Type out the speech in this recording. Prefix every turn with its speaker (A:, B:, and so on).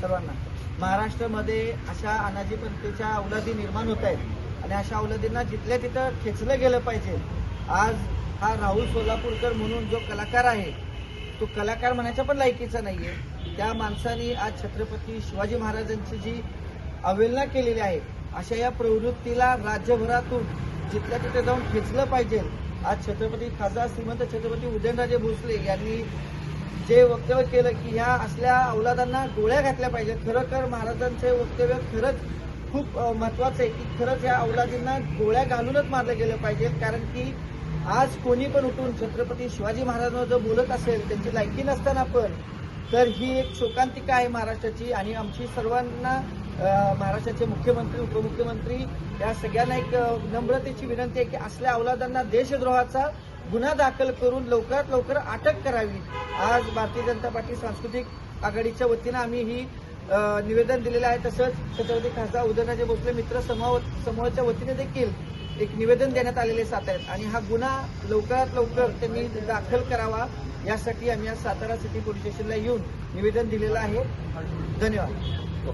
A: सर्वांना. महाराष्ट्रामध्ये अशा अनाजीपंथीच्या अवलादी निर्माण होत आहेत आणि अशा अवलादींना जिथल्या तिथं खेचलं गेलं पाहिजे. आज हा राहुल सोलापूरकर म्हणून जो कलाकार आहे तो कलाकार म्हणायचा पण लायकीचा नाही आहे त्या माणसाने आज छत्रपती शिवाजी महाराजांची जी अवहेलना केलेली आहे अशा या प्रवृत्तीला राज्यभरातून जिथल्या तिथे जाऊन खेचलं पाहिजे. आज छत्रपती खासदार श्रीमंत छत्रपती उदयनराजे भोसले यांनी जे वक्तव्य केलं की ह्या असल्या अवलादांना गोळ्या घातल्या पाहिजेत. खरोखर महाराजांचे वक्तव्य खरंच खूप महत्वाचं आहे की खरंच या अवलादींना गोळ्या घालूनच मारलं गेलं पाहिजे. कारण की आज कोणी पण उठून छत्रपती शिवाजी महाराजांवर जर बोलत असेल त्यांची लायकी नसताना पण तर ही एक शोकांतिका आहे महाराष्ट्राची आणि आमची सर्वांना महाराष्ट्राचे मुख्यमंत्री उपमुख्यमंत्री या सगळ्यांना एक नम्रतेची विनंती आहे की असल्या अवलादांना देशद्रोहाचा गुन्हा दाखल करून लवकरात लवकर अटक करावी. आज भारतीय जनता पार्टी सांस्कृतिक आघाडीच्या वतीनं आम्ही ही निवेदन दिलेलं आहे. तसंच छत्रपती खासदार उदयनराजे भोसले मित्र समूह समूहाच्या वतीने देखील एक निवेदन देण्यात आलेले सात आहेत. आणि हा गुन्हा लवकरात लवकर त्यांनी दाखल करावा यासाठी आम्ही आज सातारा सिटी पोलीस स्टेशनला येऊन निवेदन दिलेलं आहे. धन्यवाद.